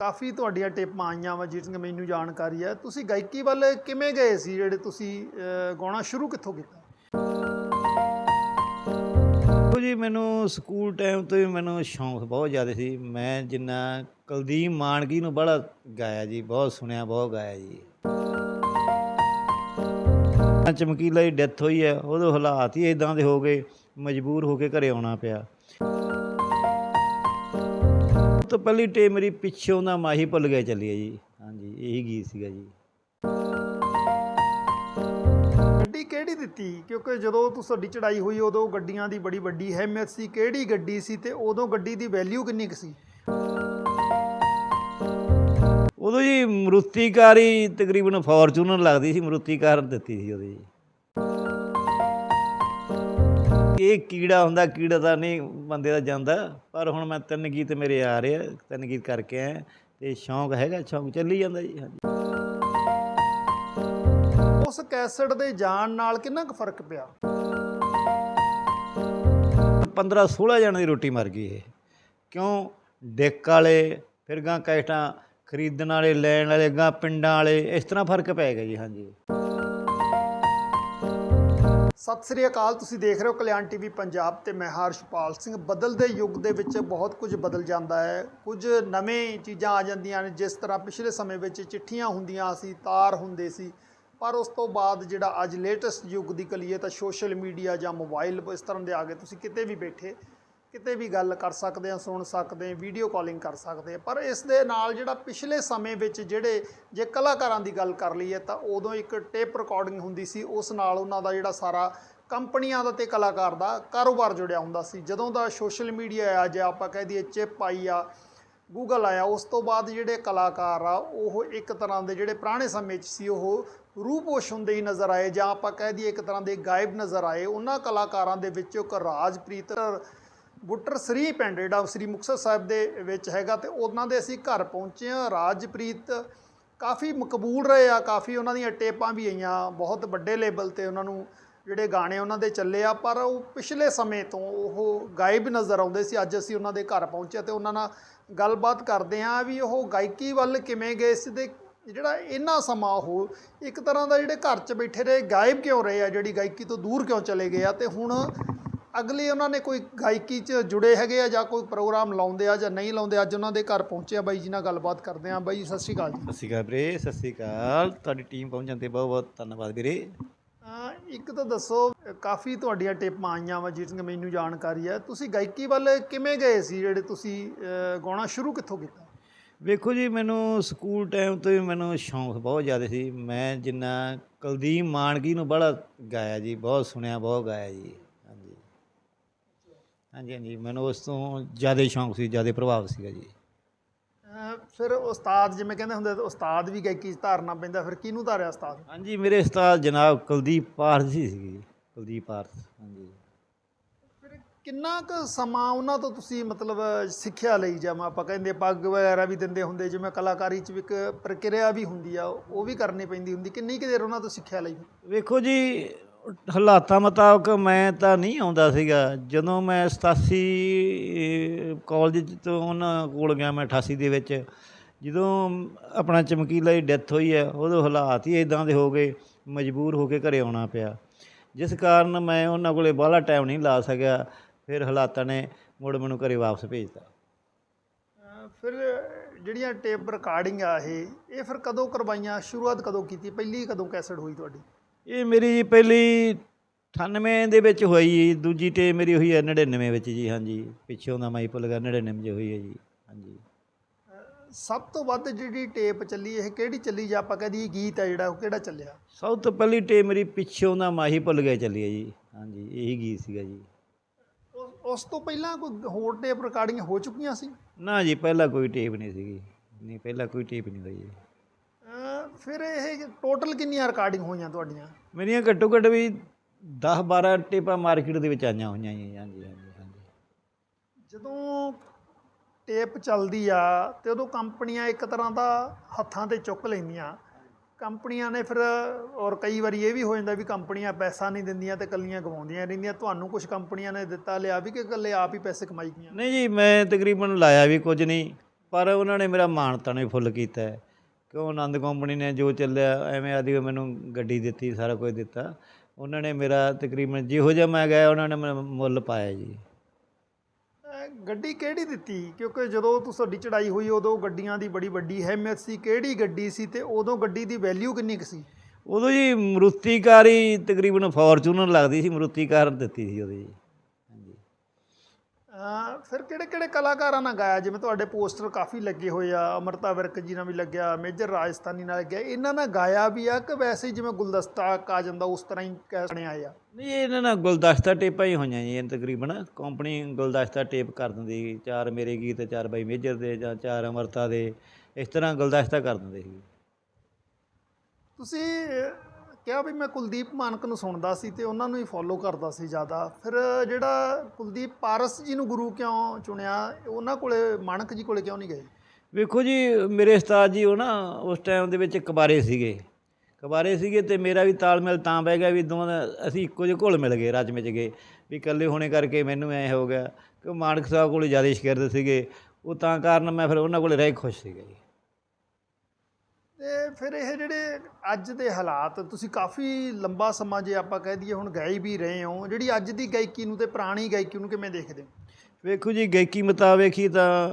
ਕਾਫੀ ਤੁਹਾਡੀਆਂ ਟੇਪਾਂ ਆਈਆਂ ਵਾ ਜਿਹੜੀਆਂ ਮੈਨੂੰ ਜਾਣਕਾਰੀ ਹੈ। ਤੁਸੀਂ ਗਾਇਕੀ ਵੱਲ ਕਿਵੇਂ ਗਏ ਸੀ? ਜਿਹੜੇ ਤੁਸੀਂ ਗਾਉਣਾ ਸ਼ੁਰੂ ਕਿੱਥੋਂ ਕੀਤਾ? ਦੇਖੋ ਜੀ, ਮੈਨੂੰ ਸਕੂਲ ਟਾਈਮ ਤੋਂ ਹੀ ਮੈਨੂੰ ਸ਼ੌਂਕ ਬਹੁਤ ਜ਼ਿਆਦਾ ਸੀ। ਮੈਂ ਜਿੰਨਾ ਕੁਲਦੀਪ ਮਾਨਕੀ ਨੂੰ ਬੜਾ ਗਾਇਆ ਜੀ, ਬਹੁਤ ਸੁਣਿਆ, ਬਹੁਤ ਗਾਇਆ ਜੀ। ਚਮਕੀਲਾ ਦੀ ਡੈਥ ਹੋਈ ਹੈ, ਉਹਦੇ ਹਾਲਾਤ ਹੀ ਇਦਾਂ ਦੇ ਹੋ ਗਏ, ਮਜਬੂਰ ਹੋ ਕੇ ਘਰੇ ਆਉਣਾ ਪਿਆ। ਤੋਂ ਪਹਿਲੀ ਟੇ ਮੇਰੀ ਪਿੱਛੋਂ ਦਾ ਮਾਹੀ ਭੁੱਲ ਗਿਆ ਚੱਲੀ ਹੈ ਜੀ। ਹਾਂਜੀ ਇਹੀ ਗੀਤ ਸੀਗਾ ਜੀ। ਗੱਡੀ ਕਿਹੜੀ ਦਿੱਤੀ? ਕਿਉਂਕਿ ਜਦੋਂ ਤੁਹਾਡੀ ਚੜਾਈ ਹੋਈ ਉਦੋਂ ਗੱਡੀਆਂ ਦੀ ਬੜੀ ਵੱਡੀ ਅਹਿਮੀਅਤ ਸੀ। ਕਿਹੜੀ ਗੱਡੀ ਸੀ ਤੇ ਉਦੋਂ ਗੱਡੀ ਦੀ ਵੈਲਿਊ ਕਿੰਨੀ ਕੁ ਸੀ? ਉਦੋਂ ਜੀ ਮਰੂਤੀ ਕਾਰ ਹੀ ਤਕਰੀਬਨ ਫੋਰਚੂਨਰ ਲੱਗਦੀ ਸੀ ਮਰੂਤੀ ਕਾਰ ਦਿੱਤੀ ਸੀ ਉਹਦੀ ਜੀ। ਇਹ ਕੀੜਾ ਹੁੰਦਾ ਕੀੜਾ ਤਾਂ ਨਹੀਂ ਬੰਦੇ ਦਾ ਜਾਂਦਾ। ਪਰ ਹੁਣ ਮੈਂ ਤਿੰਨ ਗੀਤ ਮੇਰੇ ਆ ਰਹੇ ਆ ਤਿੰਨ ਗੀਤ ਕਰਕੇ ਆਇਆ। ਤੇ ਸ਼ੌਂਕ ਹੈਗਾ ਸ਼ੌਂਕ ਚੱਲੀ ਜਾਂਦਾ ਜੀ ਹਾਂਜੀ। ਉਸ ਕੈਸਟ ਦੇ ਜਾਣ ਨਾਲ ਕਿੰਨਾ ਕੁ ਫ਼ਰਕ ਪਿਆ? 15 16 ਜਣਾਂ ਦੀ ਰੋਟੀ ਮਰ ਗਈ ਇਹ। ਕਿਉਂ? ਡਿੱਕ ਵਾਲੇ ਫਿਰ ਗਾਂ ਕੈਸਟਾਂ ਖਰੀਦਣ ਵਾਲੇ ਲੈਣ ਵਾਲੇ ਗਾਂ ਪਿੰਡਾਂ ਵਾਲੇ ਇਸ ਤਰ੍ਹਾਂ ਫ਼ਰਕ ਪੈ ਗਿਆ ਜੀ ਹਾਂਜੀ। ਸਤਿ ਸ੍ਰੀ ਅਕਾਲ, ਤੁਸੀਂ ਦੇਖ ਰਹੇ ਹੋ ਕਲਿਆਣ ਟੀਵੀ ਪੰਜਾਬ ਤੇ ਮੈਂ ਹਰਸ਼ਪਾਲ ਸਿੰਘ। ਬਦਲਦੇ ਯੁੱਗ ਦੇ ਵਿੱਚ ਬਹੁਤ ਕੁਝ ਬਦਲ ਜਾਂਦਾ ਹੈ। ਕੁਝ ਨਵੇਂ ਚੀਜ਼ਾਂ ਆ ਜਾਂਦੀਆਂ ਨੇ, ਜਿਸ ਤਰ੍ਹਾਂ ਪਿਛਲੇ ਸਮੇਂ ਵਿੱਚ ਚਿੱਠੀਆਂ ਹੁੰਦੀਆਂ ਸੀ, ਤਾਰ ਹੁੰਦੇ ਸੀ। ਪਰ ਉਸ ਤੋਂ ਬਾਅਦ ਜਿਹੜਾ ਅੱਜ ਲੇਟੈਸਟ ਯੁੱਗ ਦੀ ਕਲੀਏ ਤਾਂ ਸੋਸ਼ਲ ਮੀਡੀਆ ਜਾਂ ਮੋਬਾਈਲ ਇਸ ਤਰ੍ਹਾਂ ਦੇ ਆ ਗਏ। ਤੁਸੀਂ ਕਿਤੇ ਵੀ ਬੈਠੇ ਕਿਤੇ ਵੀ ਗੱਲ ਕਰ ਸਕਦੇ ਆ ਸੁਣ ਸਕਦੇ ਆ ਵੀਡੀਓ ਕਾਲਿੰਗ ਕਰ ਸਕਦੇ ਆ ਪਰ ਇਸ ਦੇ ਨਾਲ ਜਿਹੜਾ ਪਿਛਲੇ ਸਮੇਂ ਵਿੱਚ ਜਿਹੜੇ ਜੇ ਕਲਾਕਾਰਾਂ ਦੀ ਗੱਲ ਕਰ ਲਈਏ ਤਾਂ ਉਦੋਂ ਇੱਕ ਟੇਪ ਰਿਕਾਰਡਿੰਗ ਹੁੰਦੀ ਸੀ, ਉਸ ਨਾਲ ਉਹਨਾਂ ਦਾ ਜਿਹੜਾ ਸਾਰਾ ਕੰਪਨੀਆਂ ਦਾ ਤੇ ਕਲਾਕਾਰ ਦਾ ਕਾਰੋਬਾਰ ਜੁੜਿਆ ਹੁੰਦਾ ਸੀ। ਜਦੋਂ ਦਾ ਸੋਸ਼ਲ ਮੀਡੀਆ ਆਇਆ, ਜਾਂ ਆਪਾਂ ਕਹਿ ਦਈਏ ਚਿਪ ਆਈ ਆ ਗੂਗਲ ਆਇਆ, ਉਸ ਤੋਂ ਬਾਅਦ ਜਿਹੜੇ ਕਲਾਕਾਰ ਆ, ਉਹ ਇੱਕ ਤਰ੍ਹਾਂ ਦੇ ਜਿਹੜੇ ਪੁਰਾਣੇ ਸਮੇਂ 'ਚ ਸੀ, ਉਹ ਰੂਪੋਸ਼ ਹੁੰਦੇ ਹੀ ਨਜ਼ਰ ਆਏ ਜਾਂ ਆਪਾਂ ਕਹਿ ਦਈਏ ਇੱਕ ਤਰ੍ਹਾਂ ਦੇ ਗਾਇਬ ਨਜ਼ਰ ਆਏ। ਉਹਨਾਂ ਕਲਾਕਾਰਾਂ ਦੇ ਵਿੱਚੋਂ ਇੱਕ ਰਾਜਪ੍ਰੀਤ ਬੁੱਟਰ ਸ੍ਰੀ ਪਿੰਡ, ਜਿਹੜਾ ਸ੍ਰੀ ਮੁਕਤਸਰ ਸਾਹਿਬ ਦੇ ਵਿੱਚ ਹੈਗਾ ਤੇ ਉਹਨਾਂ ਦੇ ਅਸੀਂ ਘਰ ਪਹੁੰਚੇ ਆ ਰਾਜਪ੍ਰੀਤ ਕਾਫੀ ਮਕਬੂਲ ਰਹੇ ਆ, ਕਾਫੀ ਉਹਨਾਂ ਦੀਆਂ ਟੇਪਾਂ ਵੀ ਆਈਆਂ, ਬਹੁਤ ਵੱਡੇ ਲੈਵਲ ਤੇ ਉਹਨਾਂ ਨੂੰ ਜਿਹੜੇ ਗਾਣੇ ਉਹਨਾਂ ਦੇ ਚੱਲੇ ਆ, ਪਰ ਉਹ ਪਿਛਲੇ ਸਮੇਂ ਤੋਂ ਉਹ ਗਾਇਬ ਨਜ਼ਰ ਆਉਂਦੇ ਸੀ। ਅੱਜ ਅਸੀਂ ਉਹਨਾਂ ਦੇ ਘਰ ਪਹੁੰਚੇ ਤੇ ਉਹਨਾਂ ਨਾਲ ਗੱਲਬਾਤ ਕਰਦੇ ਆ ਵੀ ਉਹ ਗਾਇਕੀ ਵੱਲ ਕਿਵੇਂ ਗਏ ਸੀ ਤੇ ਜਿਹੜਾ ਇੰਨਾ ਸਮਾਂ ਉਹ ਇੱਕ ਤਰ੍ਹਾਂ ਦਾ ਜਿਹੜੇ ਘਰ 'ਚ ਬੈਠੇ ਰਹੇ, ਗਾਇਬ ਕਿਉਂ ਰਹੇ ਆ, ਜਿਹੜੀ ਗਾਇਕੀ ਤੋਂ ਦੂਰ ਕਿਉਂ ਚਲੇ ਗਏ ਆ ਤੇ ਹੁਣ ਅਗਲੀ ਉਹਨਾਂ ਨੇ ਕੋਈ ਗਾਇਕੀ 'ਚ ਜੁੜੇ ਹੈਗੇ ਆ ਜਾਂ ਕੋਈ ਪ੍ਰੋਗਰਾਮ ਲਾਉਂਦੇ ਆ ਜਾਂ ਨਹੀਂ ਲਾਉਂਦੇ ਅੱਜ ਉਹਨਾਂ ਦੇ ਘਰ ਪਹੁੰਚੇ ਆ ਬਾਈ ਜੀ ਨਾਲ ਗੱਲਬਾਤ ਕਰਦੇ ਆ। ਬਾਈ ਜੀ, ਸਤਿ ਸ਼੍ਰੀ ਅਕਾਲ ਜੀ। ਸਤਿ ਸ਼੍ਰੀ ਅਕਾਲ ਵੀਰੇ ਸਤਿ ਸ਼੍ਰੀ ਅਕਾਲ। ਤੁਹਾਡੀ ਟੀਮ ਪਹੁੰਚਣ ਤੇ ਬਹੁਤ ਬਹੁਤ ਧੰਨਵਾਦ ਵੀਰੇ। ਅਹ ਇੱਕ ਤਾਂ ਦੱਸੋ ਅਹ ਕਾਫੀ ਤੁਹਾਡੀਆਂ ਟੇਪਾਂ ਆਈਆਂ ਵਾ ਜਿਹੜੀਆਂ ਮੈਨੂੰ ਜਾਣਕਾਰੀ ਹੈ ਤੁਸੀਂ ਗਾਇਕੀ ਵੱਲ ਕਿਵੇਂ ਗਏ ਸੀ? ਜਿਹੜੇ ਤੁਸੀਂ ਅਹ, ਗਾਉਣਾ ਸ਼ੁਰੂ ਕਿੱਥੋਂ ਕੀਤਾ? ਵੇਖੋ ਜੀ ਮੈਨੂੰ ਸਕੂਲ ਟਾਈਮ ਤੋਂ ਹੀ ਮੈਨੂੰ ਸ਼ੌਂਕ ਬਹੁਤ ਜ਼ਿਆਦਾ ਸੀ। ਮੈਂ ਜਿੰਨਾ ਕੁਲਦੀਪ ਮਾਨਕੀ ਨੂੰ ਬੜਾ ਗਾਇਆ ਜੀ ਬਹੁਤ ਸੁਣਿਆ ਬਹੁਤ ਗਾਇਆ ਜੀ। ਹਾਂਜੀ ਹਾਂਜੀ। ਮੈਨੂੰ ਉਸ ਤੋਂ ਜ਼ਿਆਦਾ ਸ਼ੌਂਕ ਸੀ ਜ਼ਿਆਦਾ ਪ੍ਰਭਾਵ ਸੀਗਾ ਜੀ। ਅਹ, ਫਿਰ ਉਸਤਾਦ ਜਿਵੇਂ ਕਹਿੰਦੇ ਹੁੰਦੇ ਉਸਤਾਦ ਵੀ ਗਾਇਕੀ 'ਚ ਧਾਰਨਾ ਪੈਂਦਾ ਫਿਰ ਕਿਹਨੂੰ ਧਾਰਿਆ ਉਸਤਾਦ? ਹਾਂਜੀ ਮੇਰੇ ਉਸਤਾਦ ਜਨਾਬ ਕੁਲਦੀਪ ਪਾਰਥ ਜੀ ਸੀਗੇ ਜੀ ਕੁਲਦੀਪ ਪਾਰਥ ਹਾਂਜੀ। ਫਿਰ ਕਿੰਨਾ ਕੁ ਸਮਾਂ ਉਹਨਾਂ ਤੋਂ ਤੁਸੀਂ ਮਤਲਬ ਸਿੱਖਿਆ ਲਈ? ਜਿਵੇਂ ਆਪਾਂ ਕਹਿੰਦੇ ਪੱਗ ਵਗੈਰਾ ਵੀ ਦਿੰਦੇ ਹੁੰਦੇ ਜਿਵੇਂ ਕਲਾਕਾਰੀ 'ਚ ਵੀ ਇੱਕ ਪ੍ਰਕਿਰਿਆ ਵੀ ਹੁੰਦੀ ਆ ਉਹ ਵੀ ਕਰਨੀ ਪੈਂਦੀ ਹੁੰਦੀ ਕਿੰਨੀ ਕੁ ਦੇਰ ਉਹਨਾਂ ਤੋਂ ਸਿੱਖਿਆ ਲਈ? ਵੇਖੋ ਜੀ ਹਾਲਾਤਾਂ ਮੁਤਾਬਕ ਮੈਂ ਤਾਂ ਨਹੀਂ ਆਉਂਦਾ ਸੀਗਾ। ਜਦੋਂ ਮੈਂ 87 ਕਾਲਜ ਤੋਂ ਉਹਨਾਂ ਕੋਲ ਗਿਆ ਮੈਂ 88 ਦੇ ਵਿੱਚ, ਜਦੋਂ ਆਪਣਾ ਚਮਕੀਲਾ ਦੀ ਡੈਥ ਹੋਈ ਹੈ, ਉਦੋਂ ਹਾਲਾਤ ਹੀ ਇਦਾਂ ਦੇ ਹੋ ਗਏ, ਮਜਬੂਰ ਹੋ ਕੇ ਘਰੇ ਆਉਣਾ ਪਿਆ। ਜਿਸ ਕਾਰਨ ਮੈਂ ਉਹਨਾਂ ਕੋਲੇ ਬਾਹਲਾ ਟਾਈਮ ਨਹੀਂ ਲਾ ਸਕਿਆ, ਫਿਰ ਹਾਲਾਤਾਂ ਨੇ ਮੁੜ ਮੈਨੂੰ ਘਰੇ ਵਾਪਸ ਭੇਜਤਾ। ਫਿਰ ਜਿਹੜੀਆਂ ਟੇਪ ਰਿਕਾਰਡਿੰਗ ਆ ਇਹ ਇਹ ਫਿਰ ਕਦੋਂ ਕਰਵਾਈਆਂ? ਸ਼ੁਰੂਆਤ ਕਦੋਂ ਕੀਤੀ? ਪਹਿਲੀ ਕਦੋਂ ਕੈਸਟ ਹੋਈ ਤੁਹਾਡੀ? ਇਹ ਮੇਰੀ ਜੀ ਪਹਿਲੀ 98 ਦੇ ਵਿੱਚ ਹੋਈ ਜੀ ਦੂਜੀ ਟੇ ਮੇਰੀ ਹੋਈ ਹੈ 99 ਵਿੱਚ ਜੀ ਹਾਂਜੀ। ਪਿੱਛੋਂ ਦਾ ਮੈਂ ਭੁੱਲ ਗਿਆ 99 ਚ ਹੋਈ ਹੈ ਜੀ ਹਾਂਜੀ। ਸਭ ਤੋਂ ਵੱਧ ਜਿਹੜੀ ਟੇਪ ਚੱਲੀ ਇਹ ਕਿਹੜੀ ਚੱਲੀ ਜਾਂ ਆਪਾਂ ਕਹਦੀ ਗੀਤ ਹੈ ਜਿਹੜਾ ਉਹ ਕਿਹੜਾ ਚੱਲਿਆ? ਸਭ ਤੋਂ ਪਹਿਲੀ ਟੇ ਮੇਰੀ ਪਿੱਛੋਂ ਦਾ ਮਾਹੀ ਭੁੱਲ ਗਿਆ ਚੱਲੀ ਹੈ ਜੀ ਹਾਂਜੀ ਇਹੀ ਗੀਤ ਸੀਗਾ ਜੀ। ਉਸ- ਤੋਂ ਪਹਿਲਾਂ ਕੋਈ ਹੋਰ ਟੇਪ ਰਿਕਾਰਡਿੰਗ ਹੋ ਚੁੱਕੀਆਂ ਸੀ? ਨਾ ਜੀ ਪਹਿਲਾਂ ਕੋਈ ਟੇਪ ਨਹੀਂ ਸੀਗੀ। ਨਹੀਂ ਪਹਿਲਾਂ ਕੋਈ ਟੇਪ ਨਹੀਂ ਹੋਈ ਜੀ। ਫਿਰ ਇਹ ਟੋਟਲ ਕਿੰਨੀਆਂ ਰਿਕਾਰਡਿੰਗ ਹੋਈਆਂ ਤੁਹਾਡੀਆਂ? ਮੇਰੀਆਂ ਘੱਟੋ ਘੱਟ ਵੀ 10 12 ਟੇਪਾਂ ਮਾਰਕੀਟ ਦੇ ਵਿੱਚ ਆਈਆਂ ਹੋਈਆਂ ਜੀ ਹਾਂਜੀ ਹਾਂਜੀ ਹਾਂਜੀ। ਜਦੋਂ ਟੇਪ ਚੱਲਦੀ ਆ ਤੇ ਉਦੋਂ ਕੰਪਨੀਆਂ ਇੱਕ ਤਰ੍ਹਾਂ ਦਾ ਹੱਥਾਂ ਤੇ ਚੁੱਕ ਲੈਂਦੀਆਂ। ਕੰਪਨੀਆਂ ਨੇ ਫਿਰ ਔਰ ਕਈ ਵਾਰੀ ਇਹ ਵੀ ਹੋ ਜਾਂਦਾ ਵੀ ਕੰਪਨੀਆਂ ਪੈਸਾ ਨਹੀਂ ਦਿੰਦੀਆਂ ਤੇ ਕੱਲੀਆਂ ਗਵਾਉਂਦੀਆਂ ਰਹਿੰਦੀਆਂ। ਤੁਹਾਨੂੰ ਕੁਝ ਕੰਪਨੀਆਂ ਨੇ ਦਿੱਤਾ ਲਿਆ ਵੀ ਕਿ ਇਕੱਲੇ ਆਪ ਹੀ ਪੈਸੇ ਕਮਾਈ ਗਈਆਂ? ਨਹੀਂ ਜੀ ਮੈਂ ਤਕਰੀਬਨ ਲਾਇਆ ਵੀ ਕੁਝ ਨਹੀਂ ਪਰ ਉਹਨਾਂ ਨੇ ਮੇਰਾ ਮਾਣ ਤਾਣੇ ਫੁੱਲ ਕੀਤਾ ਕਿਉਂ ਆਨੰਦ ਕੰਪਨੀ ਨੇ ਜੋ ਚੱਲਿਆ ਐਵੇਂ ਆਦੀ ਮੈਨੂੰ ਗੱਡੀ ਦਿੱਤੀ ਸਾਰਾ ਕੁਝ ਦਿੱਤਾ। ਉਹਨਾਂ ਨੇ ਮੇਰਾ ਤਕਰੀਬਨ ਜਿਹੋ ਜਿਹਾ ਮੈਂ ਗਿਆ ਉਹਨਾਂ ਨੇ ਮੇਰਾ ਮੁੱਲ ਪਾਇਆ ਜੀ। ਗੱਡੀ ਕਿਹੜੀ ਦਿੱਤੀ? ਕਿਉਂਕਿ ਜਦੋਂ ਤੁ- ਤੁਹਾਡੀ ਚੜਾਈ ਹੋਈ ਉਦੋਂ ਗੱਡੀਆਂ ਦੀ ਬੜੀ ਵੱਡੀ ਅਹਿਮੀਅਤ ਸੀ। ਕਿਹੜੀ ਗੱਡੀ ਸੀ ਤੇ ਉਦੋਂ ਗੱਡੀ ਦੀ ਵੈਲਿਊ ਕਿੰਨੀ ਕੁ ਸੀ? ਉਦੋਂ ਜੀ ਮਰੂਤੀ ਕਾਰ ਹੀ ਤਕਰੀਬਨ ਫੋਰਚੂਨਰ ਲੱਗਦੀ ਸੀ ਮਰੂਤੀ ਕਾਰ ਦਿੱਤੀ ਸੀ ਉਹਦੀ ਜੀ। ਫਿਰ ਕਿਹੜੇ ਕਿਹੜੇ ਕਲਾਕਾਰਾਂ ਨਾਲ ਗਾਇਆ? ਜਿਵੇਂ ਤੁਹਾਡੇ ਪੋਸਟਰ ਕਾਫੀ ਲੱਗੇ ਹੋਏ ਆ ਅਮਰਤਾ ਵਿਰਕ ਜੀ ਨਾਲ ਵੀ ਲੱਗਿਆ ਮੇਜਰ ਰਾਜਸਥਾਨੀ ਨਾਲ ਗਿਆ ਇਹਨਾਂ ਨਾਲ ਗਾਇਆ ਵੀ ਆ ਕਿ ਵੈਸੇ ਹੀ ਜਿਵੇਂ ਗੁਲਦਸਤਾ ਆ ਜਾਂਦਾ ਉਸ ਤਰ੍ਹਾਂ ਹੀ ਕਹਿਣੇ ਆਏ ਆ? ਨਹੀਂ ਇਹਨਾਂ ਨਾਲ ਗੁਲਦਸਤਾ ਟੇਪਾਂ ਹੀ ਹੋਈਆਂ ਜੀ ਤਕਰੀਬਨ। ਕੰਪਨੀ ਗੁਲਦਸਤਾ ਟੇਪ ਕਰ ਦਿੰਦੀ ਚਾਰ ਮੇਰੇ ਗੀਤ ਚਾਰ ਬਾਈ ਮੇਜਰ ਦੇ ਜਾਂ ਚਾਰ ਅਮਰਤਾ ਦੇ ਇਸ ਤਰ੍ਹਾਂ ਗੁਲਦਸਤਾ ਕਰ ਦਿੰਦੇ ਸੀ। ਤੁਸੀਂ ਕਿਹਾ ਵੀ ਮੈਂ ਕੁਲਦੀਪ ਮਾਨਕ ਨੂੰ ਸੁਣਦਾ ਸੀ ਤੇ ਉਹਨਾਂ ਨੂੰ ਹੀ ਫੋਲੋ ਕਰਦਾ ਸੀ ਜ਼ਿਆਦਾ। ਫਿਰ ਜਿਹੜਾ ਕੁਲਦੀਪ ਪਾਰਸ ਜੀ ਨੂੰ ਗੁਰੂ ਕਿਉਂ ਚੁਣਿਆ, ਉਹਨਾਂ ਕੋਲੇ, ਮਾਨਕ ਜੀ ਕੋਲੇ ਕਿਉਂ ਨਹੀਂ ਗਏ? ਵੇਖੋ ਜੀ, ਮੇਰੇ ਉਸਤਾਦ ਜੀ ਉਹ ਨਾ ਉਸ ਟਾਈਮ ਦੇ ਵਿੱਚ ਕਬਾਰੇ ਸੀਗੇ। ਕਬਾਰੇ ਸੀਗੇ ਤੇ ਮੇਰਾ ਵੀ ਤਾਲਮੇਲ ਤਾਂ ਪੈ ਗਿਆ ਵੀ ਦੋਵਾਂ ਅਸੀਂ ਇੱਕੋ ਜਿਹੇ ਘੁਲ ਮਿਲ ਗਏ ਰਚ ਮਿਚ ਗਏ। ਵੀ ਇਕੱਲੇ ਹੋਣੇ ਕਰਕੇ ਮੈਨੂੰ ਐ ਹੋ ਗਿਆ ਕਿ ਮਾਨਕ ਸਾਹਿਬ ਕੋਲ ਜ਼ਿਆਦਾ ਸ਼ਿਕਾਇਤ ਸੀਗੇ। ਉਹ ਤਾਂ ਕਾਰਨ ਮੈਂ ਫਿਰ ਉਹਨਾਂ ਕੋਲ ਰਹਿ ਕੇ ਖੁਸ਼ ਸੀਗਾ ਜੀ। ਤੇ ਫਿਰ ਇਹ ਜਿਹੜੇ ਅੱਜ ਦੇ ਹਾਲਾਤ, ਤੁਸੀਂ ਕਾਫੀ ਲੰਬਾ ਸਮਾਂ ਜੇ ਆਪਾਂ ਕਹਿ ਦਈਏ ਹੁਣ ਗਾਈ ਵੀ ਰਹੇ ਹੋ, ਜਿਹੜੀ ਅੱਜ ਦੀ ਗਾਇਕੀ ਨੂੰ ਤੇ ਪੁਰਾਣੀ ਗਾਇਕੀ ਨੂੰ ਕਿਵੇਂ ਦੇਖਦੇ ਹੋ? ਵੇਖੋ ਜੀ, ਗਾਇਕੀ ਮੁਤਾਬਕ ਹੀ ਤਾਂ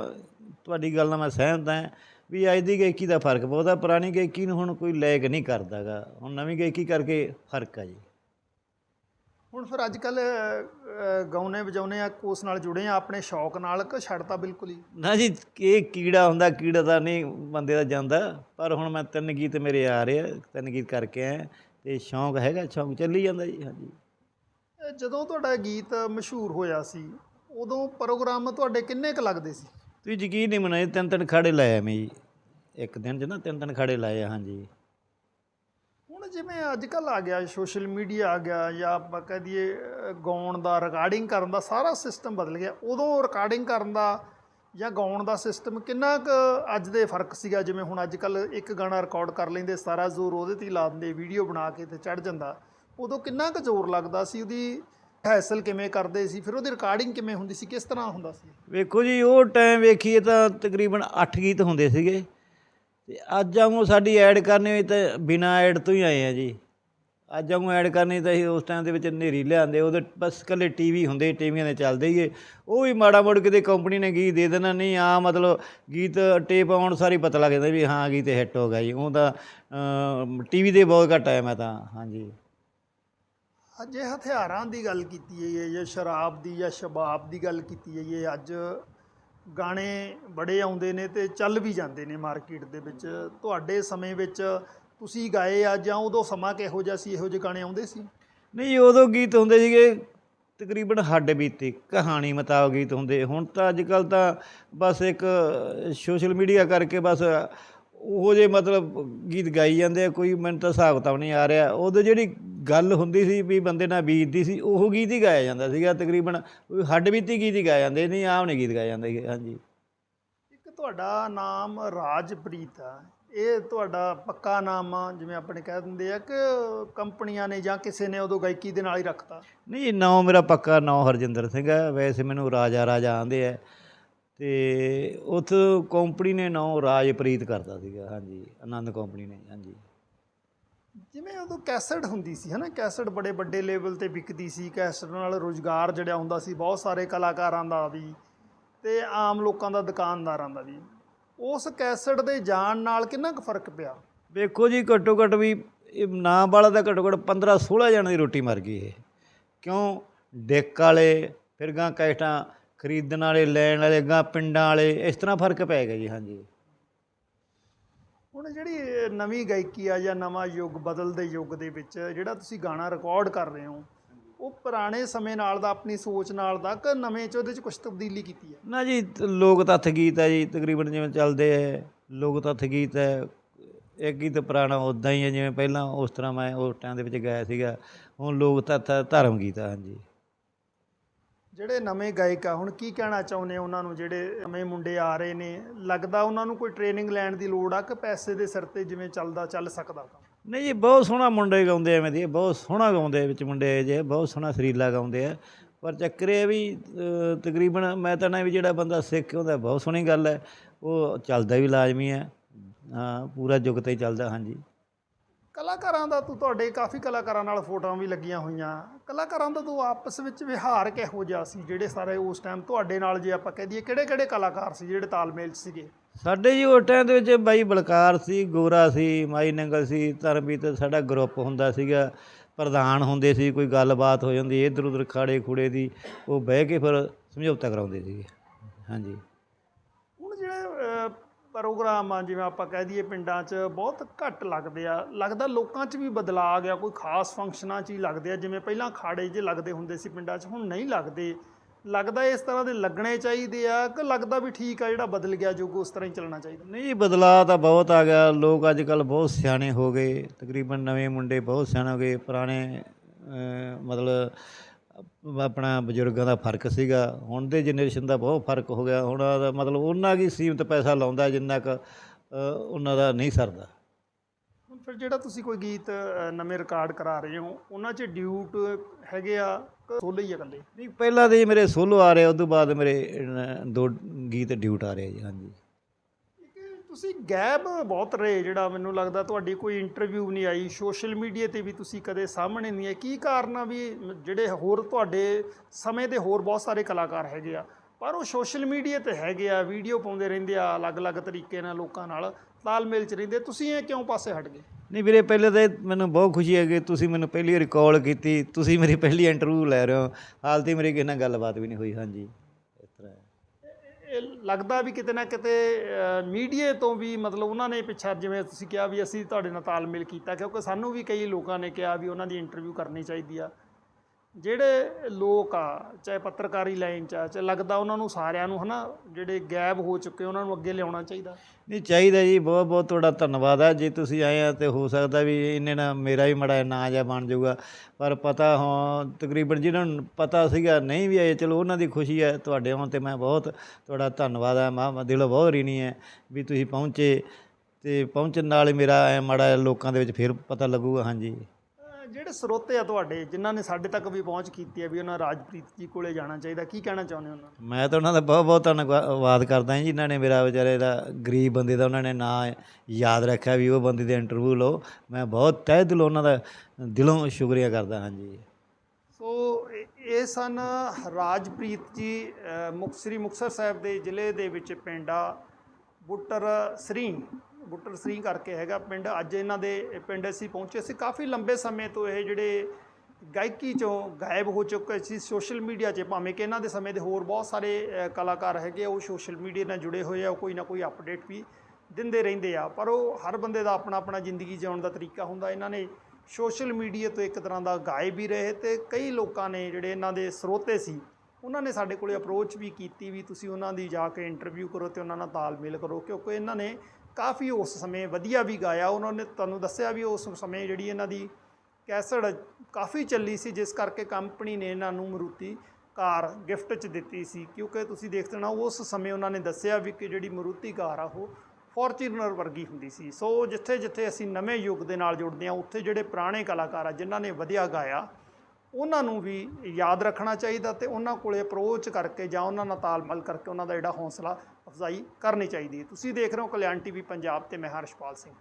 ਤੁਹਾਡੀ ਗੱਲ ਨਾਲ ਮੈਂ ਸਹਿਮਤ ਹਾਂ ਵੀ ਅੱਜ ਦੀ ਗਾਇਕੀ ਦਾ ਫ਼ਰਕ ਬਹੁਤ ਆ, ਪੁਰਾਣੀ ਗਾਇਕੀ ਨੂੰ ਹੁਣ ਕੋਈ ਲੈਕ ਨਹੀਂ ਕਰਦਾਗਾ। ਹੁਣ ਨਵੀਂ ਗਾਇਕੀ ਕਰਕੇ ਫ਼ਰਕ ਆ ਜੀ। ਹੁਣ ਫਿਰ ਅੱਜ ਕੱਲ ਗਾਉਣੇ ਵਜਾਉਣੇ ਆ ਉਸ ਨਾਲ ਜੁੜੇ ਆ ਆਪਣੇ ਸ਼ੌਕ ਨਾਲ ਕਿ ਛੱਡਤਾ ਬਿਲਕੁਲ ਹੀ। ਨਾ ਜੀ ਇਹ ਕੀੜਾ ਹੁੰਦਾ ਕੀੜਾ ਤਾਂ ਨਹੀਂ ਬੰਦੇ ਦਾ ਜਾਂਦਾ ਪਰ ਹੁਣ ਮੈਂ ਤਿੰਨ ਗੀਤ ਮੇਰੇ ਆ ਰਹੇ ਆ ਤਿੰਨ ਗੀਤ ਕਰਕੇ ਆਇਆ ਤੇ ਸ਼ੌਂਕ ਹੈਗਾ ਸ਼ੌਂਕ ਚੱਲੀ ਜਾਂਦਾ ਜੀ ਹਾਂਜੀ। ਜਦੋਂ ਤੁਹਾਡਾ ਗੀਤ ਮਸ਼ਹੂਰ ਹੋਇਆ ਸੀ ਉਦੋਂ ਪ੍ਰੋਗਰਾਮ ਤੁਹਾਡੇ ਕਿੰਨੇ ਕੁ ਲੱਗਦੇ ਸੀ? ਤੁਸੀਂ ਯਕੀਨ ਨਹੀਂ ਮਨਾਏ ਤਿੰਨ ਤਿੰਨ ਖਾੜੇ ਲਾਏ ਮੈਂ ਜੀ। ਇੱਕ ਦਿਨ 'ਚ ਨਾ ਤਿੰਨ ਤਿੰਨ ਖਾੜੇ ਲਾਏ ਆ ਹਾਂਜੀ। ਜਿਵੇਂ ਅੱਜ ਕੱਲ ਆ ਗਿਆ ਸੋਸ਼ਲ ਮੀਡੀਆ ਆ ਗਿਆ ਜਾਂ ਆਪਾਂ ਕਹਿ ਦਈਏ ਗਾਉਣ ਦਾ ਰਿਕਾਰਡਿੰਗ ਕਰਨ ਦਾ ਸਾਰਾ ਸਿਸਟਮ ਬਦਲ ਗਿਆ। ਉਦੋਂ ਰਿਕਾਰਡਿੰਗ ਕਰਨ ਦਾ ਜਾਂ ਗਾਉਣ ਦਾ ਸਿਸਟਮ ਕਿੰਨਾ ਕੁ ਅੱਜ ਦੇ ਫ਼ਰਕ ਸੀਗਾ? ਜਿਵੇਂ ਹੁਣ ਅੱਜ ਕੱਲ ਇੱਕ ਗਾਣਾ ਰਿਕਾਰਡ ਕਰ ਲੈਂਦੇ, ਸਾਰਾ ਜ਼ੋਰ ਉਹਦੇ ਤੇ ਹੀ ਲਾ ਦਿੰਦੇ ਵੀਡੀਓ ਬਣਾ ਕੇ ਤੇ ਚੜ ਜਾਂਦਾ। ਉਦੋਂ ਕਿੰਨਾ ਕੁ ਜ਼ੋਰ ਲੱਗਦਾ ਸੀ? ਉਹਦੀ ਹੈਸਲ ਕਿਵੇਂ ਕਰਦੇ ਸੀ? ਫਿਰ ਉਹਦੀ ਰਿਕਾਰਡਿੰਗ ਕਿਵੇਂ ਹੁੰਦੀ ਸੀ? ਕਿਸ ਤਰ੍ਹਾਂ ਹੁੰਦਾ ਸੀ? ਵੇਖੋ ਜੀ, ਉਹ ਟਾਈਮ ਵੇਖੀਏ ਤਾਂ ਤਕਰੀਬਨ 8 ਗੀਤ ਹੁੰਦੇ ਸੀਗੇ। ਤੇ ਅੱਜ ਵਾਂਗੂ ਸਾਡੀ ਐਡ ਕਰਨੀ ਹੋਈ ਤਾਂ ਬਿਨਾ ਐਡ ਤੋਂ ਹੀ ਆਏ ਆ ਜੀ। ਅੱਜ ਵਾਂਗੂ ਐਡ ਕਰਨੀ ਤਾਂ ਅਸੀਂ ਉਸ ਟਾਈਮ ਦੇ ਵਿੱਚ ਨੇਰੀ ਲਿਆਂਦੇ, ਉਹਦੇ ਬਸ ਇਕੱਲੇ ਟੀਵੀ ਹੁੰਦੇ ਟੀਵੀਆਂ ਦੇ ਚੱਲਦੇ ਹੀ ਉਹ ਵੀ ਮਾੜਾ ਮੋੜ ਕਿਤੇ ਕੰਪਨੀ ਨੇ ਗੀਤ ਦੇ ਦੇਣਾ ਨਹੀਂ ਆ ਮਤਲਬ ਗੀਤ ਟੇਪ ਆਉਣ ਸਾਰੀ ਪਤਾ ਲੱਗ ਜਾਂਦਾ ਵੀ ਹਾਂ ਗੀਤ ਹਿੱਟ ਹੋ ਗਿਆ ਜੀ। ਉਹ ਤਾਂ ਟੀਵੀ ਦੇ ਬਹੁਤ ਘੱਟ ਆਇਆ ਮੈਂ ਤਾਂ, ਹਾਂਜੀ। ਅੱਜ ਹਥਿਆਰਾਂ ਦੀ ਗੱਲ ਕੀਤੀ ਹੈ ਜਾਂ ਸ਼ਰਾਬ ਦੀ ਜਾਂ ਸ਼ਬਾਬ ਦੀ ਗੱਲ ਕੀਤੀ ਹੈ ਅੱਜ ਗਾਣੇ ਬੜੇ ਆਉਂਦੇ ਨੇ ਤੇ ਚੱਲ ਵੀ ਜਾਂਦੇ ਨੇ ਮਾਰਕੀਟ ਦੇ ਵਿੱਚ। ਤੁਹਾਡੇ ਸਮੇਂ ਵਿੱਚ ਤੁਸੀਂ ਗਾਏ ਆ ਜਾਂ ਉਦੋਂ ਸਮਾਂ ਕਿਹੋ ਜਿਹਾ ਸੀ, ਇਹੋ ਜਿਹੇ ਗਾਣੇ ਆਉਂਦੇ ਸੀ? ਨਹੀਂ, ਉਦੋਂ ਗੀਤ ਹੁੰਦੇ ਸੀਗੇ, ਤਕਰੀਬਨ ਹੱਡ ਬੀਤੀ, ਕਹਾਣੀ ਮੁਤਾਬਕ ਗੀਤ ਹੁੰਦੇ। ਹੁਣ ਤਾਂ ਅੱਜ ਕੱਲ ਤਾਂ ਬਸ ਇੱਕ ਸੋਸ਼ਲ ਮੀਡੀਆ ਕਰਕੇ ਬਸ ਉਹ ਜੇ ਮਤਲਬ ਗੀਤ ਗਾਈ ਜਾਂਦੇ ਆ, ਕੋਈ ਮੈਨੂੰ ਤਾਂ ਹਿਸਾਬ ਕਿਤਾਬ ਨਹੀਂ ਆ ਰਿਹਾ। ਉਦੋਂ ਜਿਹੜੀ ਗੱਲ ਹੁੰਦੀ ਸੀ ਵੀ ਬੰਦੇ ਨਾਲ ਬੀਤਦੀ ਸੀ ਉਹ ਗੀਤ ਹੀ ਗਾਇਆ ਜਾਂਦਾ ਸੀਗਾ ਤਕਰੀਬਨ ਹੱਡ ਬੀਤੀ ਗੀਤ ਹੀ ਗਾਏ ਜਾਂਦੇ ਨਹੀਂ ਆਮ ਨਹੀਂ ਗੀਤ ਗਾਏ ਜਾਂਦੇ ਗੇ, ਹਾਂਜੀ। ਇੱਕ ਤੁਹਾਡਾ ਨਾਮ ਰਾਜਪ੍ਰੀਤ ਆ ਇਹ ਤੁਹਾਡਾ ਪੱਕਾ ਨਾਮ ਆ ਜਿਵੇਂ ਆਪਣੇ ਕਹਿ ਦਿੰਦੇ ਆ ਕਿ ਕੰਪਨੀਆਂ ਨੇ ਜਾਂ ਕਿਸੇ ਨੇ ਉਦੋਂ ਗਾਇਕੀ ਦੇ ਨਾਲ ਹੀ ਰੱਖਤਾ? ਨਹੀਂ ਨਾਂ ਮੇਰਾ ਪੱਕਾ ਨਾਂ ਹਰਜਿੰਦਰ ਸਿੰਘ ਹੈ ਵੈਸੇ ਮੈਨੂੰ ਰਾਜਾ ਰਾਜਾ ਆਂਦੇ ਆ ਤੇ ਉੱਥੇ ਕੰਪਨੀ ਨੇ ਨਾਂ ਰਾਜਪ੍ਰੀਤ ਕਰਦਾ ਸੀਗਾ ਹਾਂਜੀ ਆਨੰਦ ਕੰਪਨੀ ਨੇ ਹਾਂਜੀ। ਜਿਵੇਂ ਉਦੋਂ ਕੈਸਟ ਹੁੰਦੀ ਸੀ, ਹਨਾ? ਕੈਸਟ ਬੜੇ ਵੱਡੇ ਲੈਵਲ ਤੇ ਵਿਕਦੀ ਸੀ, ਕੈਸਟ ਨਾਲ ਰੋਜ਼ਗਾਰ ਜਿਹੜਾ ਹੁੰਦਾ ਸੀ, ਬਹੁਤ ਸਾਰੇ ਕਲਾਕਾਰਾਂ ਦਾ ਵੀ ਤੇ ਆਮ ਲੋਕਾਂ ਦਾ, ਦੁਕਾਨਦਾਰਾਂ ਦਾ ਵੀ। ਉਸ ਕੈਸਟ ਦੇ ਜਾਣ ਨਾਲ ਕਿੰਨਾ ਕੁ ਫ਼ਰਕ ਪਿਆ? ਵੇਖੋ ਜੀ ਘੱਟੋ ਘੱਟ ਵੀ ਇਹ ਨਾਂ ਵਾਲਾ ਤਾਂ ਘੱਟੋ ਘੱਟ 15 16 ਜਣਾਂ ਦੀ ਰੋਟੀ ਮਰ ਗਈ ਇਹ। ਕਿਉਂ? ਡਿੱਕ ਵਾਲੇ, ਫਿਰ ਗਾਂ ਕੈਸਟਾਂ ਖਰੀਦਣ ਵਾਲੇ, ਲੈਣ ਵਾਲੇ, ਗਾਂ ਪਿੰਡਾਂ ਵਾਲੇ, ਇਸ ਤਰ੍ਹਾਂ ਫ਼ਰਕ ਪੈ ਗਿਆ ਜੀ, ਹਾਂਜੀ। ਹੁਣ ਜਿਹੜੀ ਨਵੀਂ ਗਾਇਕੀ ਆ ਜਾਂ ਨਵਾਂ ਯੁੱਗ ਬਦਲਦੇ ਯੁੱਗ ਦੇ ਵਿੱਚ ਜਿਹੜਾ ਤੁਸੀਂ ਗਾਣਾ ਰਿਕਾਰਡ ਕਰ ਰਹੇ ਹੋ ਉਹ ਪੁਰਾਣੇ ਸਮੇਂ ਨਾਲ ਦਾ ਆਪਣੀ ਸੋਚ ਨਾਲ ਦਾ ਕਿ ਨਵੇਂ ਚ ਉਹਦੇ ਚ ਕੁਝ ਤਬਦੀਲੀ ਕੀਤੀ ਹੈ? ਨਾ ਜੀ ਤ- ਲੋਕ ਤੱਥ ਗੀਤ ਹੈ ਜੀ ਤਕਰੀਬਨ ਜਿਵੇਂ ਚੱਲਦੇ ਹੈ ਲੋਕ ਤੱਥ ਗੀਤ ਹੈ ਇੱਕ ਗੀਤ ਪੁਰਾਣਾ ਉਦਾਂ ਹੀ ਹੈ ਜਿਵੇਂ ਪਹਿਲਾਂ ਉਸ ਤਰ੍ਹਾਂ ਮੈਂ ਉਸ ਟਾਈਮ ਦੇ ਵਿੱਚ ਗਾਇਆ ਸੀਗਾ ਹੁਣ ਲੋਕ ਤੱਥ ਹੈ, ਧਰਮ ਗੀਤ ਹੈ ਹਾਂਜੀ। ਜਿਹੜੇ ਨਵੇਂ ਗਾਇਕ ਆ, ਹੁਣ ਕੀ ਕਹਿਣਾ ਚਾਹੁੰਦੇ ਉਹਨਾਂ ਨੂੰ? ਜਿਹੜੇ ਨਵੇਂ ਮੁੰਡੇ ਆ ਰਹੇ ਨੇ, ਲੱਗਦਾ ਉਹਨਾਂ ਨੂੰ ਕੋਈ ਟ੍ਰੇਨਿੰਗ ਲੈਣ ਦੀ ਲੋੜ ਆ ਕਿ ਪੈਸੇ ਦੇ ਸਿਰ ਤੇ ਜਿਵੇਂ ਚੱਲਦਾ, ਚੱਲ ਸਕਦਾ ਨਹੀਂ ਜੀ, ਬਹੁਤ ਸੋਹਣਾ ਮੁੰਡੇ ਗਾਉਂਦੇ ਐਵੇਂ ਦੀ ਬਹੁਤ ਸੋਹਣਾ ਗਾਉਂਦੇ ਵਿੱਚ ਮੁੰਡੇ ਜੇ ਬਹੁਤ ਸੋਹਣਾ ਸਰੀਲਾ ਗਾਉਂਦੇ ਆ। ਪਰ ਚੱਕਰ ਇਹ ਵੀ ਤਕਰੀਬਨ ਮੈਂ ਤਾਂ ਨਾ ਵੀ ਜਿਹੜਾ ਬੰਦਾ ਸਿੱਖ ਹੁੰਦਾ ਬਹੁਤ ਸੋਹਣੀ ਗੱਲ ਹੈ, ਉਹ ਚੱਲਦਾ ਵੀ ਲਾਜ਼ਮੀ ਹੈ। ਹਾਂ, ਪੂਰਾ ਯੁੱਗ ਤੇ ਚੱਲਦਾ, ਹਾਂਜੀ। ਕਲਾਕਾਰਾਂ ਦਾ ਤੂੰ ਤੁਹਾਡੇ ਕਾਫੀ ਕਲਾਕਾਰਾਂ ਨਾਲ ਫੋਟੋਆਂ ਵੀ ਲੱਗੀਆਂ ਹੋਈਆਂ। ਕਲਾਕਾਰਾਂ ਦਾ ਤੂੰ ਆਪਸ ਵਿੱਚ ਵਿਹਾਰ ਕਿਹੋ ਜਿਹਾ ਸੀ, ਜਿਹੜੇ ਸਾਰੇ ਉਸ ਟਾਈਮ ਤੁਹਾਡੇ ਨਾਲ ਜੇ ਆਪਾਂ ਕਹਿ ਦਈਏ ਕਿਹੜੇ ਕਿਹੜੇ ਕਲਾਕਾਰ ਸੀ ਜਿਹੜੇ ਤਾਲਮੇਲ ਸੀਗੇ? ਸਾਡੇ ਜੀ ਉਸ ਟਾਈਮ ਦੇ ਵਿੱਚ ਬਾਈ ਬਲਕਾਰ ਸੀ, ਗੋਰਾ ਸੀ, ਮਾਈ ਨੰਗਲ ਸੀ ਧਰਮਵੀਰ ਤੇ ਸਾਡਾ ਗਰੁੱਪ ਹੁੰਦਾ ਸੀਗਾ। ਪ੍ਰਧਾਨ ਹੁੰਦੇ ਸੀ, ਕੋਈ ਗੱਲਬਾਤ ਹੋ ਜਾਂਦੀ ਇੱਧਰ ਉੱਧਰ ਖਾੜੇ ਖੂੜੇ ਦੀ, ਉਹ ਬਹਿ ਕੇ ਫਿਰ ਸਮਝੌਤਾ ਕਰਾਉਂਦੇ ਸੀਗੇ। ਹਾਂਜੀ। ਪ੍ਰੋਗਰਾਮ ਆ, ਜਿਵੇਂ ਆਪਾਂ ਕਹਿ ਦਈਏ ਪਿੰਡਾਂ 'ਚ ਬਹੁਤ ਘੱਟ ਲੱਗਦੇ ਆ। ਲੱਗਦਾ ਲੋਕਾਂ 'ਚ ਵੀ ਬਦਲਾਅ ਆ ਗਿਆ, ਕੋਈ ਖਾਸ ਫੰਕਸ਼ਨਾਂ 'ਚ ਹੀ ਲੱਗਦੇ ਆ। ਜਿਵੇਂ ਪਹਿਲਾਂ ਖਾੜੇ 'ਚ ਲੱਗਦੇ ਹੁੰਦੇ ਸੀ ਪਿੰਡਾਂ 'ਚ, ਹੁਣ ਨਹੀਂ ਲੱਗਦੇ। ਲੱਗਦਾ ਇਸ ਤਰ੍ਹਾਂ ਦੇ ਲੱਗਣੇ ਚਾਹੀਦੇ ਆ ਕਿ ਲੱਗਦਾ ਵੀ ਠੀਕ ਆ, ਜਿਹੜਾ ਬਦਲ ਗਿਆ ਯੁੱਗ ਉਸ ਤਰ੍ਹਾਂ ਹੀ ਚੱਲਣਾ ਚਾਹੀਦਾ। ਨਹੀਂ, ਬਦਲਾਅ ਤਾਂ ਬਹੁਤ ਆ ਗਿਆ। ਲੋਕ ਅੱਜ ਕੱਲ ਬਹੁਤ ਸਿਆਣੇ ਹੋ ਗਏ। ਤਕਰੀਬਨ ਨਵੇਂ ਮੁੰਡੇ ਬਹੁਤ ਸਿਆਣੇ ਹੋ ਗਏ। ਪੁਰਾਣੇ ਮਤਲਬ ਆਪਣਾ ਬਜ਼ੁਰਗਾਂ ਦਾ ਫ਼ਰਕ ਸੀਗਾ। ਹੁਣ ਦੇ ਜਨਰੇਸ਼ਨ ਦਾ ਬਹੁਤ ਫ਼ਰਕ ਹੋ ਗਿਆ। ਹੁਣ ਦਾ ਮਤਲਬ ਉਹਨਾਂ ਕੀ ਸੀਮਤ ਪੈਸਾ ਲਾਉਂਦਾ ਜਿੰਨਾ ਕੁ ਉਹਨਾਂ ਦਾ ਨਹੀਂ ਸਰਦਾ। ਹੁਣ ਫਿਰ ਜਿਹੜਾ ਤੁਸੀਂ ਕੋਈ ਗੀਤ ਨਵੇਂ ਰਿਕਾਰਡ ਕਰਾ ਰਹੇ ਹੋ ਉਹਨਾਂ 'ਚ ਡਿਊਟ ਹੈਗੇ ਆ ਸੋਲੋ ਹੀ ਆ ਇਕੱਲੇ? ਨਹੀਂ ਪਹਿਲਾਂ ਦੇ ਮੇਰੇ ਸੋਲੋ ਆ ਰਹੇ ਉਸ ਤੋਂ ਬਾਅਦ ਮੇਰੇ ਦੋ ਗੀਤ ਡਿਊਟ ਆ ਰਹੇ ਜੀ ਹਾਂਜੀ। ਤੁਸੀਂ ਗੈਪ ਬਹੁਤ ਰਹੇ ਜਿਹੜਾ ਮੈਨੂੰ ਲੱਗਦਾ ਤੁਹਾਡੀ ਕੋਈ ਇੰਟਰਵਿਊ ਨਹੀਂ ਆਈ ਸੋਸ਼ਲ ਮੀਡੀਆ ਤੇ ਵੀ ਤੁਸੀਂ ਕਦੇ ਸਾਹਮਣੇ ਨਹੀਂ ਆਏ। ਕੀ ਕਾਰਨ ਆ ਵੀ ਜਿਹੜੇ ਹੋਰ ਤੁਹਾਡੇ ਸਮੇਂ ਦੇ ਹੋਰ ਬਹੁਤ ਸਾਰੇ ਕਲਾਕਾਰ ਹੈਗੇ ਆ, ਪਰ ਉਹ ਸੋਸ਼ਲ ਮੀਡੀਆ ਤੇ ਹੈਗੇ ਆ ਵੀਡੀਓ ਪਾਉਂਦੇ ਰਹਿੰਦੇ ਆ ਅਲੱਗ-ਅਲੱਗ ਤਰੀਕੇ ਨਾਲ ਲੋਕਾਂ ਨਾਲ, ਤਾਲਮੇਲ ਚ ਰਹਿੰਦੇ। ਤੁਸੀਂ ਇਹ ਕਿਉਂ ਪਾਸੇ ਹਟ ਗਏ? ਨਹੀਂ ਵੀਰੇ, ਪਹਿਲੇ ਤਾਂ ਮੈਨੂੰ ਬਹੁਤ ਖੁਸ਼ੀ ਹੈ ਕਿ ਤੁਸੀਂ ਮੈਨੂੰ ਪਹਿਲੀ ਵਾਰੀ ਕਾਲ ਕੀਤੀ। ਤੁਸੀਂ ਮੇਰੀ ਪਹਿਲੀ ਇੰਟਰਵਿਊ ਲੈ ਰਹੇ ਹੋ। ਹਾਲ ਤੇ ਮੇਰੀ ਕਿਸੇ ਨਾਲ ਗੱਲਬਾਤ ਵੀ ਨਹੀਂ ਹੋਈ, ਹਾਂਜੀ। ਲੱਗਦਾ ਵੀ ਕਿਤੇ ਨਾ ਕਿਤੇ ਮੀਡੀਏ ਤੋਂ ਵੀ ਮਤਲਬ ਉਹਨਾਂ ਨੇ ਪਿੱਛਾ ਜਿਵੇਂ ਤੁਸੀਂ ਕਿਹਾ ਵੀ ਅਸੀਂ ਤੁਹਾਡੇ ਨਾਲ ਤਾਲਮੇਲ ਕੀਤਾ, ਕਿਉਂਕਿ ਸਾਨੂੰ ਵੀ ਕਈ ਲੋਕਾਂ ਨੇ ਕਿਹਾ ਵੀ ਉਹਨਾਂ ਦੀ ਇੰਟਰਵਿਊ ਕਰਨੀ ਚਾਹੀਦੀ ਆ। ਜਿਹੜੇ ਲੋਕ ਆ, ਚਾਹੇ ਪੱਤਰਕਾਰੀ ਲਾਈਨ ਚ ਆ, ਚਾਹੇ ਲੱਗਦਾ ਉਹਨਾਂ ਨੂੰ ਸਾਰਿਆਂ ਨੂੰ ਹਨਾ, ਜਿਹੜੇ ਗਾਇਬ ਹੋ ਚੁੱਕੇ ਉਹਨਾਂ ਨੂੰ ਅੱਗੇ ਲਿਆਉਣਾ ਚਾਹੀਦਾ। ਨਹੀਂ, ਚਾਹੀਦਾ ਜੀ ਬਹੁਤ ਬਹੁਤ ਤੁਹਾਡਾ ਧੰਨਵਾਦ ਆ। ਜੇ ਤੁਸੀਂ ਆਏ ਆ ਤੇ ਹੋ ਸਕਦਾ ਵੀ ਇਹਨੇ ਨਾਲ ਮੇਰਾ ਵੀ ਮੜਾ ਨਾਂ ਜਿਹਾ ਬਣ ਜਾਊਗਾ। ਪਰ ਪਤਾ ਹਾਂ, ਤਕਰੀਬਨ ਜਿਹਨਾਂ ਨੂੰ ਪਤਾ ਸੀਗਾ, ਨਹੀਂ ਵੀ ਆਏ, ਚਲੋ ਉਹਨਾਂ ਦੀ ਖੁਸ਼ੀ ਹੈ ਤੁਹਾਡੇ ਆਉਣ ਤੇ ਮੈਂ ਬਹੁਤ ਤੁਹਾਡਾ ਧੰਨਵਾਦ ਆ। ਮੈਂ ਦਿਲੋਂ ਬਹੁਤ ਰੀਣੀ ਹੈ ਵੀ ਤੁਸੀਂ ਪਹੁੰਚੇ ਤੇ ਪਹੁੰਚਣ ਨਾਲ ਹੀ ਮੇਰਾ ਐ ਮੜਾ ਲੋਕਾਂ ਦੇ ਵਿੱਚ ਫਿਰ ਪਤਾ ਲੱਗੂਗਾ। ਹਾਂਜੀ। ਜਿਹੜੇ ਸਰੋਤੇ ਆ ਤੁਹਾਡੇ ਜਿਨ੍ਹਾਂ ਨੇ ਸਾਡੇ ਤੱਕ ਵੀ ਪਹੁੰਚ ਕੀਤੀ ਹੈ ਵੀ ਉਹਨਾਂ ਰਾਜਪ੍ਰੀਤ ਜੀ ਕੋਲੇ ਜਾਣਾ ਚਾਹੀਦਾ ਕੀ ਕਹਿਣਾ ਚਾਹੁੰਦੇ ਹੋ ਉਹਨਾਂ ਨੂੰ? ਮੈਂ ਤਾਂ ਉਹਨਾਂ ਦਾ ਬਹੁਤ ਬਹੁਤ ਧੰਨਵਾਦ ਕਰਦਾ ਜੀ ਜਿਨ੍ਹਾਂ ਨੇ ਮੇਰਾ ਵਿਚਾਰੇ ਦਾ ਗਰੀਬ ਬੰਦੇ ਦਾ ਉਹਨਾਂ ਨੇ ਨਾਂ ਯਾਦ ਰੱਖਿਆ ਵੀ ਉਹ ਬੰਦੇ ਦੀ ਇੰਟਰਵਿਊ ਲਓ। ਮੈਂ ਬਹੁਤ ਤਹਿ ਦਿਲੋਂ ਉਹਨਾਂ ਦਾ ਦਿਲੋਂ ਸ਼ੁਕਰੀਆ ਕਰਦਾ ਹਾਂਜੀ। ਸੋ ਇਹ- ਸਨ ਰਾਜਪ੍ਰੀਤ ਜੀ ਅ, ਮੁਕ ਸ੍ਰੀ ਮੁਕਤਸਰ ਸਾਹਿਬ ਦੇ ਜ਼ਿਲ੍ਹੇ ਦੇ ਵਿੱਚ ਪਿੰਡ ਬੁੱਟਰ ਸਰੀ ਬੁੱਟਰ ਸਰੀ ਕਰਕੇ ਹੈਗਾ ਪਿੰਡ। ਅੱਜ ਇਹਨਾਂ ਦੇ ਪਿੰਡ ਅਸੀਂ ਪਹੁੰਚੇ। ਸੀ ਕਾਫੀ ਲੰਬੇ ਸਮੇਂ ਤੋਂ ਇਹ ਜਿਹੜੇ ਗਾਇਕੀ ਚੋਂ ਗਾਇਬ ਹੋ ਚੁੱਕੇ ਸੀ। ਸੋਸ਼ਲ ਮੀਡੀਆ 'ਚ ਭਾਵੇਂ ਕਿ ਇਹਨਾਂ ਦੇ ਸਮੇਂ ਦੇ ਹੋਰ ਬਹੁਤ ਸਾਰੇ ਕਲਾਕਾਰ ਹੈਗੇ ਆ, ਉਹ ਸੋਸ਼ਲ ਮੀਡੀਆ ਨਾਲ ਜੁੜੇ ਹੋਏ ਆ ਉਹ ਕੋਈ ਨਾ ਕੋਈ ਅਪਡੇਟ ਵੀ ਦਿੰਦੇ ਰਹਿੰਦੇ ਆ। ਪਰ ਉਹ ਹਰ ਬੰਦੇ ਦਾ ਆਪਣਾ ਆਪਣਾ ਜ਼ਿੰਦਗੀ ਜਿਉਣ ਦਾ ਤਰੀਕਾ ਹੁੰਦਾ। ਇਹਨਾਂ ਨੇ ਸੋਸ਼ਲ ਮੀਡੀਆ ਤੋਂ ਇੱਕ ਤਰ੍ਹਾਂ ਦਾ ਗਾਇਬ ਵੀ ਰਹੇ ਤੇ ਕਈ ਲੋਕਾਂ ਨੇ ਜਿਹੜੇ ਇਹਨਾਂ ਦੇ ਸਰੋਤੇ ਸੀ ਉਹਨਾਂ ਨੇ ਸਾਡੇ ਕੋਲੇ ਅਪਰੋਚ ਵੀ ਕੀਤੀ ਵੀ ਤੁਸੀਂ ਉਹਨਾਂ ਦੀ ਜਾ ਕੇ ਇੰਟਰਵਿਊ ਕਰੋ ਤੇ ਉਹਨਾਂ ਨਾਲ ਤਾਲਮੇਲ ਕਰੋ। ਕਿਉਂਕਿ ਇਹਨਾਂ ਨੇ ਕਾਫੀ ਉਸ ਸਮੇਂ ਵਧੀਆ ਵੀ ਗਾਇਆ, ਉਹਨਾਂ ਨੇ ਤੁਹਾਨੂੰ ਦੱਸਿਆ ਵੀ ਉਸ ਸਮੇਂ ਜਿਹੜੀ ਇਹਨਾਂ ਦੀ ਕੈਸਟ ਕਾਫੀ ਚੱਲੀ ਸੀ, ਜਿਸ ਕਰਕੇ ਕੰਪਨੀ ਨੇ ਇਹਨਾਂ ਨੂੰ ਮਰੂਤੀ ਕਾਰ ਗਿਫਟ 'ਚ ਦਿੱਤੀ ਸੀ। ਕਿਉਂਕਿ ਤੁਸੀਂ ਦੇਖ ਨਾ ਉਸ ਸਮੇਂ ਉਹਨਾਂ ਨੇ ਦੱਸਿਆ ਵੀ ਕਿ ਜਿਹੜੀ ਮਰੂਤੀ ਕਾਰ ਆ, ਉਹ ਫੋਰਚੂਨਰ ਵਰਗੀ ਹੁੰਦੀ ਸੀ। ਸੋ ਜਿੱਥੇ ਜਿੱਥੇ ਅਸੀਂ ਨਵੇਂ ਯੁੱਗ ਦੇ ਨਾਲ ਜੁੜਦੇ ਹਾਂ, ਉੱਥੇ ਜਿਹੜੇ ਪੁਰਾਣੇ ਕਲਾਕਾਰ ਆ, ਜਿਨ੍ਹਾਂ ਨੇ ਵਧੀਆ ਗਾਇਆ, ਉਹਨਾਂ ਨੂੰ ਵੀ ਯਾਦ ਰੱਖਣਾ ਚਾਹੀਦਾ ਤੇ ਉਹਨਾਂ ਕੋਲੇ ਅਪਰੋਚ ਕਰਕੇ ਜਾਂ ਉਹਨਾਂ ਨਾਲ ਤਾਲਮੇਲ ਕਰਕੇ ਉਹਨਾਂ ਦਾ ਜਿਹੜਾ ਹੌਸਲਾ ਅਫਜ਼ਾਈ ਕਰਨੀ ਚਾਹੀਦੀ ਹੈ। ਤੁਸੀਂ ਦੇਖ ਰਹੇ ਹੋ ਕਲਿਆਣ ਟੀਵੀ ਪੰਜਾਬ ਤੇ ਮੈਂ ਹਰਸ਼ਪਾਲ ਸਿੰਘ।